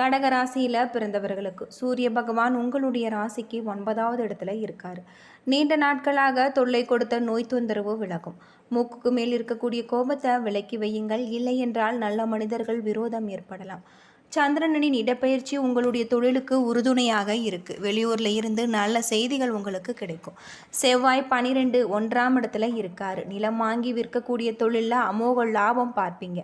கடக ராசியில் பிறந்தவர்களுக்கு சூரிய பகவான் உங்களுடைய ராசிக்கு ஒன்பதாவது இடத்துல இருக்கார். நீண்ட நாட்களாக தொல்லை கொடுத்த நோய் தொந்தரவு விலகும். மூக்குக்கு மேல் இருக்கக்கூடிய கோபத்தை விலக்கி வையுங்கள். இல்லை என்றால் நல்ல மனிதர்கள் விரோதம் ஏற்படலாம். சந்திரனின் இடப்பெயர்ச்சி உங்களுடைய தொழிலுக்கு உறுதுணையாக இருக்கு. வெளியூர்ல இருந்து நல்ல செய்திகள் உங்களுக்கு கிடைக்கும். செவ்வாய் பனிரெண்டு ஒன்றாம் இடத்துல இருக்காரு. நிலம் வாங்கி விற்கக்கூடிய தொழிலில் அமோக லாபம் பார்ப்பீங்க.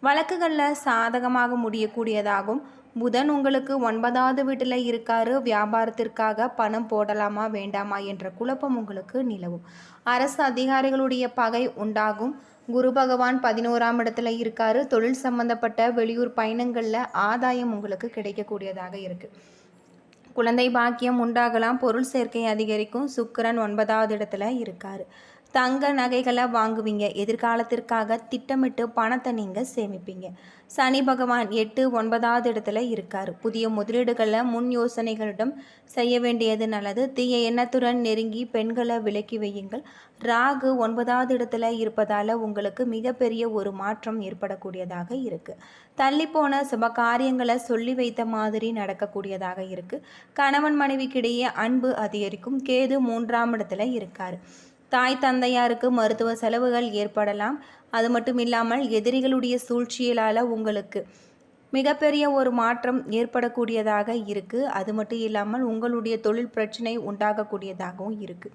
வழக்குகளில் சாதகமாக முடியக்கூடியதாகும். புதன் உங்களுக்கு ஒன்பதாவது வீட்டில் இருக்காரு. வியாபாரத்திற்காக பணம் போடலாமா வேண்டாமா என்ற குழப்பம் உங்களுக்கு நிலவும். அரசு அதிகாரிகளுடைய பகை உண்டாகும். குரு பகவான் பதினோராம் இடத்துல இருக்காரு. தொழில் சம்பந்தப்பட்ட வெளியூர் பயணங்களில் ஆதாயம் உங்களுக்கு கிடைக்கக்கூடியதாக இருக்கு. குழந்தை பாக்கியம் உண்டாகலாம். பொருள் சேர்க்கை அதிகரிக்கும். சுக்கரன் ஒன்பதாவது இடத்துல இருக்காரு. தங்க நகைகளை வாங்குவீங்க. எதிர்காலத்திற்காக திட்டமிட்டு பணத்தை நீங்கள் சேமிப்பீங்க. சனி பகவான் எட்டு ஒன்பதாவது இடத்துல இருக்கார். புதிய முதலீடுகளை முன் யோசனைகளிடம் செய்ய வேண்டியது நல்லது. தீய எண்ணத்துடன் நெருங்கி பெண்களை விலக்கி வையுங்கள். ராகு ஒன்பதாவது இடத்துல இருப்பதால் உங்களுக்கு மிகப்பெரிய ஒரு மாற்றம் ஏற்படக்கூடியதாக இருக்குது தள்ளிப்போன சுப காரியங்களை சொல்லி வைத்த மாதிரி நடக்கக்கூடியதாக இருக்குது கணவன் மனைவிக்கிடையே அன்பு அதிகரிக்கும். கேது மூன்றாம் இடத்துல இருக்கார். தாய் தந்தையாருக்கு மருத்துவ செலவுகள் ஏற்படலாம். அது மட்டும் இல்லாமல் எதிரிகளுடைய சூழ்ச்சியலால் உங்களுக்கு மிகப்பெரிய ஒரு மாற்றம் ஏற்படக்கூடியதாக இருக்குது அது மட்டும் இல்லாமல் உங்களுடைய தொழில் பிரச்சனை உண்டாகக்கூடியதாகவும் இருக்குது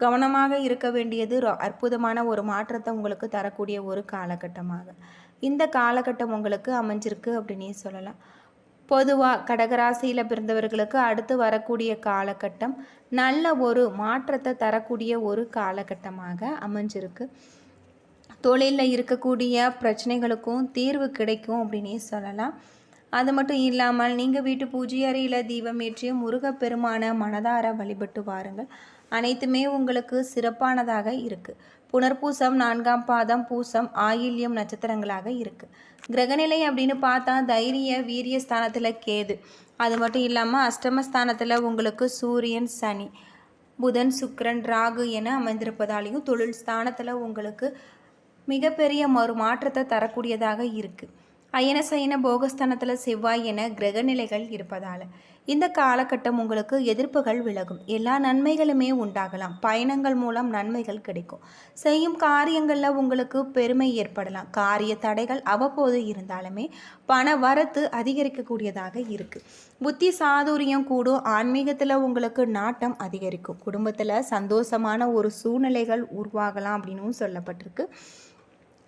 கவனமாக இருக்க வேண்டியது ரொ- அற்புதமான ஒரு மாற்றத்தை உங்களுக்கு தரக்கூடிய ஒரு காலகட்டமாக. இந்த காலகட்டம் உங்களுக்கு அமைஞ்சிருக்கு அப்படின்னே சொல்லலாம். பொதுவாக கடகராசியில் பிறந்தவர்களுக்கு அடுத்து வரக்கூடிய காலகட்டம் நல்ல ஒரு மாற்றத்தை தரக்கூடிய ஒரு காலகட்டமாக அமைஞ்சிருக்கு. தொழிலில் இருக்கக்கூடிய பிரச்சனைகளுக்கும் தீர்வு கிடைக்கும் அப்படின்னே சொல்லலாம். அது மட்டும் இல்லாமல் நீங்கள் வீட்டு பூஜை அறையில் தீபம் ஏற்றி முருகப்பெருமான மனதார வழிபட்டு வாருங்கள். அனைத்துமே உங்களுக்கு சிறப்பானதாக இருக்குது புனர்பூசம் நான்காம் பாதம் பூசம் ஆயில்யம் நட்சத்திரங்களாக இருக்குது கிரகநிலை அப்படின்னு பார்த்தா தைரிய வீரிய ஸ்தானத்தில் கேது. அது மட்டும் இல்லாமல் அஷ்டமஸ்தானத்தில் உங்களுக்கு சூரியன் சனி புதன் சுக்கிரன் ராகு என அமைந்திருப்பதாலையும் தொழில் ஸ்தானத்தில் உங்களுக்கு மிகப்பெரிய ஒரு மாற்றத்தை தரக்கூடியதாக இருக்குது அயனசயன போகஸ்தானத்தில் செவ்வாய் என கிரகநிலைகள் இருப்பதால். இந்த காலகட்டம் உங்களுக்கு எதிர்ப்புகள் விலகும். எல்லா நன்மைகளுமே உண்டாகலாம். பயணங்கள் மூலம் நன்மைகள் கிடைக்கும். செய்யும் காரியங்களில் உங்களுக்கு பெருமை ஏற்படலாம். காரிய தடைகள் அவ்வப்போது இருந்தாலுமே பண வரத்து அதிகரிக்கக்கூடியதாக இருக்குது புத்தி சாதுரியம் கூடும். ஆன்மீகத்தில் உங்களுக்கு நாட்டம் அதிகரிக்கும். குடும்பத்தில் சந்தோஷமான ஒரு சூழ்நிலைகள் உருவாகலாம் அப்படின்னும் சொல்லப்பட்டிருக்கு.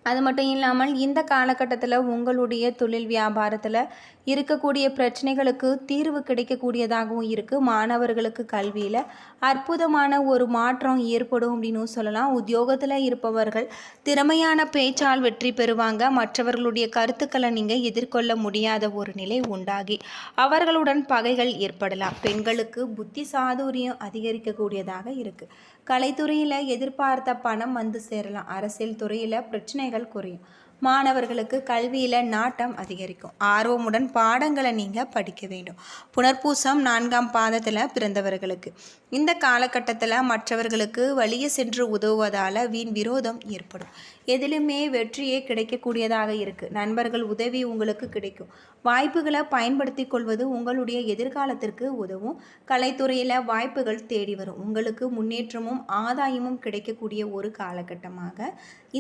அது மட்டும் இல்லாமல் இந்த காலகட்டத்தில் உங்களுடைய தொழில் வியாபாரத்தில் இருக்கக்கூடிய பிரச்சனைகளுக்கு தீர்வு கிடைக்கக்கூடியதாகவும் இருக்குது மாணவர்களுக்கு கல்வியில் அற்புதமான ஒரு மாற்றம் ஏற்படும் அப்படின்னு சொல்லலாம். உத்தியோகத்தில் இருப்பவர்கள் திறமையான பேச்சால் வெற்றி பெறுவாங்க. மற்றவர்களுடைய கருத்துக்களை நீங்கள் எதிர்கொள்ள முடியாத ஒரு நிலை உண்டாகி அவர்களுடன் பகைகள் ஏற்படலாம். பெண்களுக்கு புத்தி சாதுரியம் அதிகரிக்கக்கூடியதாக இருக்குது கலைத்துறையில் எதிர்பார்த்த பணம் வந்து சேரலாம். அரசியல் துறையில் பிரச்சனைகள் குறையும். மாணவர்களுக்கு கல்வியில் நாட்டம் அதிகரிக்கும். ஆர்வமுடன் பாடங்களை நீங்கள் படிக்க வேண்டும். புனர்பூசம் நான்காம் பாதத்தில் பிறந்தவர்களுக்கு. இந்த காலகட்டத்தில் மற்றவர்களுக்கு வழியே சென்று உதவுவதால் வீண் விரோதம் ஏற்படும். எதிலுமே வெற்றியே கிடைக்கக்கூடியதாக இருக்குது நண்பர்கள் உதவி உங்களுக்கு கிடைக்கும். வாய்ப்புகளை பயன்படுத்தி கொள்வது உங்களுடைய எதிர்காலத்திற்கு உதவும். கலைத்துறையில் வாய்ப்புகள் தேடி வரும். உங்களுக்கு முன்னேற்றமும் ஆதாயமும் கிடைக்கக்கூடிய ஒரு காலகட்டமாக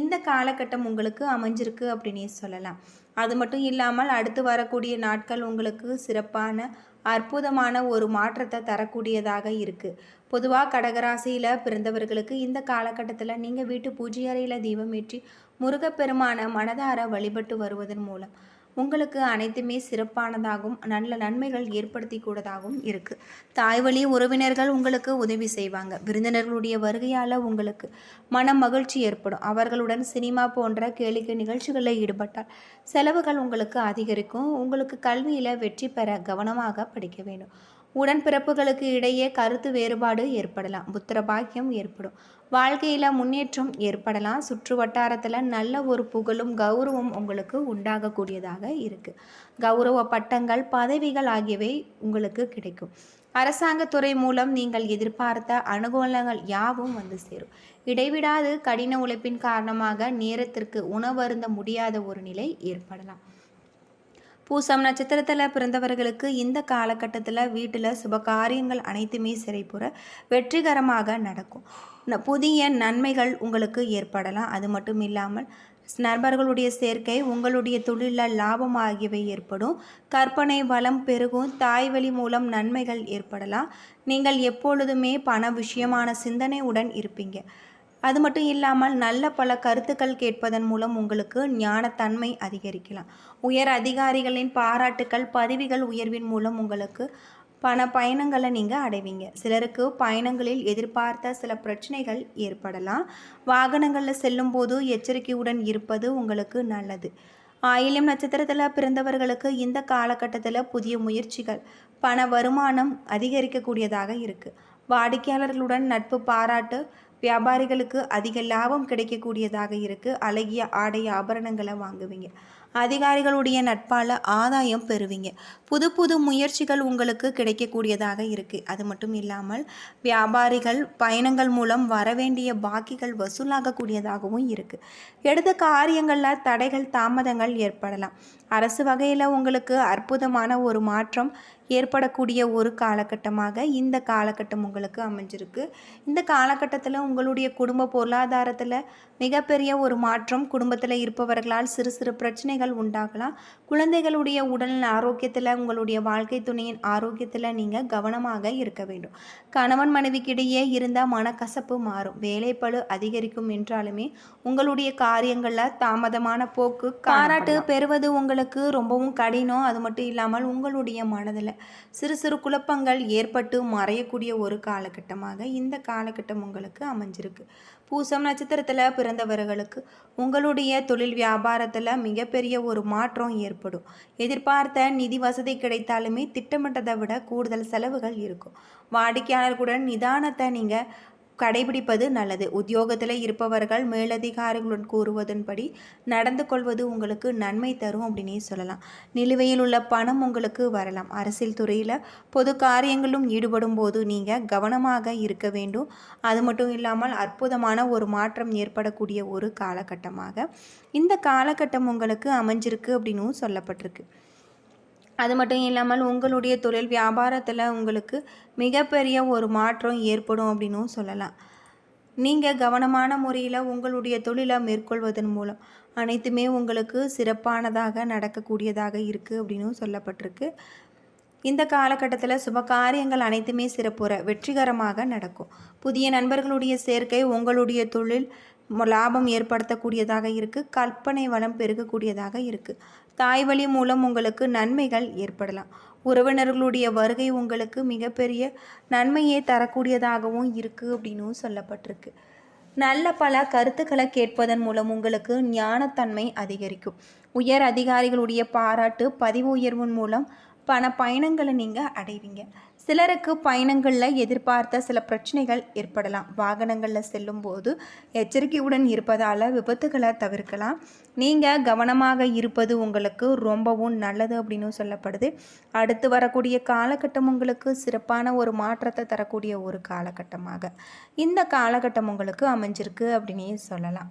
இந்த காலகட்டம் உங்களுக்கு அமைஞ்சிருக்கு அப்படின்னே சொல்லலாம். அது மட்டும் இல்லாமல் அடுத்து வரக்கூடிய நாட்கள் உங்களுக்கு சிறப்பான அற்புதமான ஒரு மாற்றத்தை தரக்கூடியதாக இருக்குது பொதுவாக கடகராசியில் பிறந்தவர்களுக்கு இந்த காலகட்டத்தில் நீங்கள் வீட்டு பூஜை அறையில் தீபமேற்றி முருகப்பெருமான மனதார வழிபட்டு வருவதன் மூலம். உங்களுக்கு அனைத்துமே சிறப்பானதாகவும் நல்ல நன்மைகள் ஏற்படுத்தி கூடதாகவும் இருக்குது தாய்வழி உறவினர்கள் உங்களுக்கு உதவி செய்வாங்க. விருந்தினர்களுடைய வருகையால் உங்களுக்கு மன மகிழ்ச்சி ஏற்படும். அவர்களுடன் சினிமா போன்ற கேளிக்கை நிகழ்ச்சிகளில் ஈடுபட்டால் செலவுகள் உங்களுக்கு அதிகரிக்கும். உங்களுக்கு கல்வியில் வெற்றி பெற கவனமாக படிக்க வேண்டும். உடன்பிறப்புகளுக்கு இடையே கருத்து வேறுபாடு ஏற்படலாம். புத்திர பாக்கியம் ஏற்படும். வாழ்க்கையில் முன்னேற்றம் ஏற்படலாம். சுற்று வட்டாரத்தில் நல்ல ஒரு புகழும் கௌரவம் உங்களுக்கு உண்டாகக்கூடியதாக இருக்குது கௌரவ பட்டங்கள் பதவிகள் ஆகியவை உங்களுக்கு கிடைக்கும். அரசாங்கத்துறை மூலம் நீங்கள் எதிர்பார்த்த அனுகூலங்கள் யாவும் வந்து சேரும். இடைவிடாது கடின உழைப்பின் காரணமாக நேரத்திற்கு உணவருந்த முடியாத ஒரு நிலை ஏற்படலாம். பூசம் நட்சத்திரத்தில் பிறந்தவர்களுக்கு இந்த காலகட்டத்தில் வீட்டில் சுப காரியங்கள் அனைத்துமே சிறைப்புற வெற்றிகரமாக நடக்கும். புதிய நன்மைகள் உங்களுக்கு ஏற்படலாம். அது மட்டும் இல்லாமல் நண்பர்களுடைய சேர்க்கை உங்களுடைய தொழிலில் லாபம் ஆகியவை ஏற்படும். கற்பனை வளம் பெருகும். தாய் வழி மூலம் நன்மைகள் ஏற்படலாம். நீங்கள் எப்பொழுதுமே பண விஷயமான சிந்தனையுடன் இருப்பீங்க. அது மட்டும் இல்லாமல் நல்ல பல கருத்துக்கள் கேட்பதன் மூலம் உங்களுக்கு ஞானத்தன்மை அதிகரிக்கலாம். உயர் அதிகாரிகளின் பாராட்டுக்கள் பதவிகள் உயர்வின் மூலம் உங்களுக்கு பண பயணங்களை நீங்கள் அடைவீங்க. சிலருக்கு பயணங்களில் எதிர்பார்த்த சில பிரச்சனைகள் ஏற்படலாம். வாகனங்களில் செல்லும்போது எச்சரிக்கையுடன் இருப்பது உங்களுக்கு நல்லது. ஆயிலம் நட்சத்திரத்தில் பிறந்தவர்களுக்கு இந்த காலகட்டத்தில் புதிய முயற்சிகள் பண வருமானம் அதிகரிக்கக்கூடியதாக இருக்குது வாடிக்கையாளர்களுடன் நட்பு பாராட்டு வியாபாரிகளுக்கு அதிக லாபம் கிடைக்கக்கூடியதாக இருக்குது அழகிய ஆடை ஆபரணங்களை வாங்குவீங்க. அதிகாரிகளுடைய நட்பால் ஆதாயம் பெறுவீங்க. புது புது முயற்சிகள் உங்களுக்கு கிடைக்கக்கூடியதாக இருக்குது அது மட்டும் இல்லாமல் வியாபாரிகள் பயணங்கள் மூலம் வரவேண்டிய பாக்கிகள் வசூலாகக்கூடியதாகவும் இருக்குது எடுத்த காரியங்களில் தடைகள் தாமதங்கள் ஏற்படலாம். அரசு வகையில் உங்களுக்கு அற்புதமான ஒரு மாற்றம் ஏற்படக்கூடிய ஒரு காலகட்டமாக இந்த காலகட்டம் உங்களுக்கு அமைஞ்சிருக்கு. இந்த காலகட்டத்தில் உங்களுடைய குடும்ப பொருளாதாரத்தில் மிகப்பெரிய ஒரு மாற்றம் குடும்பத்தில் இருப்பவர்களால் சிறு சிறு பிரச்சனைகள் உண்டாகலாம். குழந்தைகளுடைய உடல் ஆரோக்கியத்தில் உங்களுடைய வாழ்க்கை துணையின் ஆரோக்கியத்தில் நீங்கள் கவனமாக இருக்க வேண்டும். கணவன் மனைவிக்கிடையே இருந்தால் மனக்கசப்பு மாறும். வேலைப்பழு அதிகரிக்கும் என்றாலுமே உங்களுடைய காரியங்களில் தாமதமான போக்கு பாராட்டு பெறுவது உங்களுக்கு ரொம்பவும் கடினம். அது மட்டும் இல்லாமல் உங்களுடைய மனதில் சிறு சிறு குழப்பங்கள் ஏற்பட்டு மறையக்கூடிய ஒரு காலகட்டமாக இந்த காலகட்டம் உங்களுக்கு அமைஞ்சிருக்கு. பூசம் நட்சத்திரத்தில் பிறந்தவர்களுக்கு உங்களுடைய தொழில் வியாபாரத்தில் மிகப்பெரிய ஒரு மாற்றம் ஏற்படும். எதிர்பார்த்த நிதி வசதி கிடைத்தாலுமே திட்டமிட்டதை விட கூடுதல் செலவுகள் இருக்கும். வாடிக்கையாளர்களுடன் நிதானத்தை நீங்கள் கடைபிடிப்பது நல்லது. உத்தியோகத்தில் இருப்பவர்கள் மேலதிகாரிகளுடன் கூறுவதன்படி நடந்து கொள்வது உங்களுக்கு நன்மை தரும் அப்படின்னே சொல்லலாம். நிலுவையில் உள்ள பணம் உங்களுக்கு வரலாம். அரசியல் துறையில் பொது காரியங்களும் ஈடுபடும் போது நீங்கள் கவனமாக இருக்க வேண்டும். அது மட்டும் இல்லாமல் அற்புதமான ஒரு மாற்றம் ஏற்படக்கூடிய ஒரு காலகட்டமாக இந்த காலகட்டம் உங்களுக்கு அமைஞ்சிருக்கு அப்படின்னும் சொல்லப்பட்டிருக்கு. அது மட்டும் இல்லாமல் உங்களுடைய தொழில் வியாபாரத்தில் உங்களுக்கு மிகப்பெரிய ஒரு மாற்றம் ஏற்படும் அப்படின்னும் சொல்லலாம். நீங்கள் கவனமான முறையில் உங்களுடைய தொழிலை மேற்கொள்வதன் மூலம் அனைத்துமே உங்களுக்கு சிறப்பானதாக நடக்கக்கூடியதாக இருக்குது அப்படின்னும் சொல்லப்பட்டிருக்கு. இந்த காலகட்டத்தில் சுப காரியங்கள் அனைத்துமே சிறப்புற வெற்றிகரமாக நடக்கும். புதிய நண்பர்களுடைய சேர்க்கை உங்களுடைய தொழில் லாபம் ஏற்படுத்தக்கூடியதாக இருக்குது கற்பனை வளம் பெருகக்கூடியதாக இருக்குது தாய் வழி மூலம் உங்களுக்கு நன்மைகள் ஏற்படலாம். உறவினர்களுடைய வருகை உங்களுக்கு மிகப்பெரிய நன்மையை தரக்கூடியதாகவும் இருக்குது அப்படின்னும் சொல்லப்பட்டிருக்கு. நல்ல பல கருத்துக்களை கேட்பதன் மூலம் உங்களுக்கு ஞானத்தன்மை அதிகரிக்கும். உயர் அதிகாரிகளுடைய பாராட்டு பதிவு உயர்வின் மூலம் பண பயணங்களை நீங்கள் அடைவீங்க. சிலருக்கு பயணங்களில் எதிர்பார்த்த சில பிரச்சனைகள் ஏற்படலாம். வாகனங்களில் செல்லும்போது எச்சரிக்கையுடன் இருப்பதால் விபத்துகளை தவிர்க்கலாம். நீங்கள் கவனமாக இருப்பது உங்களுக்கு ரொம்பவும் நல்லது அப்படின்னு சொல்லப்படுது. அடுத்து வரக்கூடிய காலகட்டம் உங்களுக்கு சிறப்பான ஒரு மாற்றத்தை தரக்கூடிய ஒரு காலகட்டமாக. இந்த காலகட்டம் உங்களுக்கு அமைஞ்சிருக்கு அப்படின்னே சொல்லலாம்.